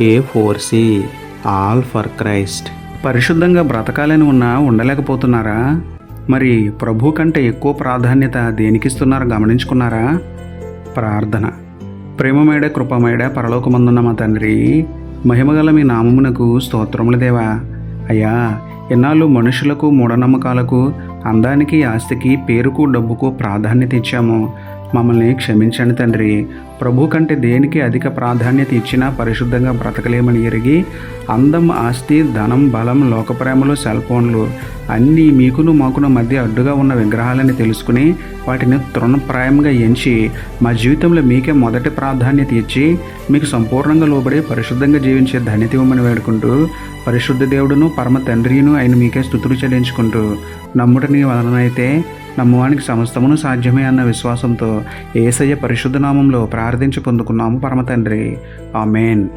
A for C all for Christ పరిశుద్ధంగా బ్రతకాలని ఉన్నా ఉండలేకపోతున్నారా? మరి ప్రభు కంటే ఎక్కువ ప్రాధాన్యత దేనికిస్తున్నారో గమనించుకున్నారా? ప్రార్థన. ప్రేమమేడ కృపమేడ పరలోకమందున్న మా తండ్రి మహిమగల మీ నామమునకు స్తోత్రములు దేవా. అయ్యా ఇన్నాళ్ళు మనుషులకు మూఢనమ్మకాలకు అందానికి ఆస్తికి పేరుకు డబ్బుకు ప్రాధాన్యత ఇచ్చాము. మమ్మల్ని క్షమించండి తండ్రి. ప్రభు కంటే దేనికి అధిక ప్రాధాన్యత ఇచ్చినా పరిశుద్ధంగా బ్రతకలేమని ఎరిగి అందం ఆస్తి ధనం బలం లోకప్రేమలు సెల్ ఫోన్లు అన్నీ మీకును మాకును మధ్య అడ్డుగా ఉన్న విగ్రహాలని తెలుసుకుని వాటిని తృణప్రాయంగా ఎంచి మా జీవితంలో మీకే మొదటి ప్రాధాన్యత ఇచ్చి మీకు సంపూర్ణంగా లోబడి పరిశుద్ధంగా జీవించే ధన్యత ఇవ్వమని వేడుకుంటూ పరిశుద్ధ దేవుడును పరమ తండ్రియును ఆయన మీకే స్థుతులు చెల్లించుకుంటూ నమ్ముటని వలనైతే నమ్మువానికి సమస్తమును సాధ్యమే అన్న విశ్వాసంతో ఏసయ్య పరిశుద్ధ నామంలో ప్రార్థించి పొందుకున్నాము పరమ తండ్రి. ఆమెన్.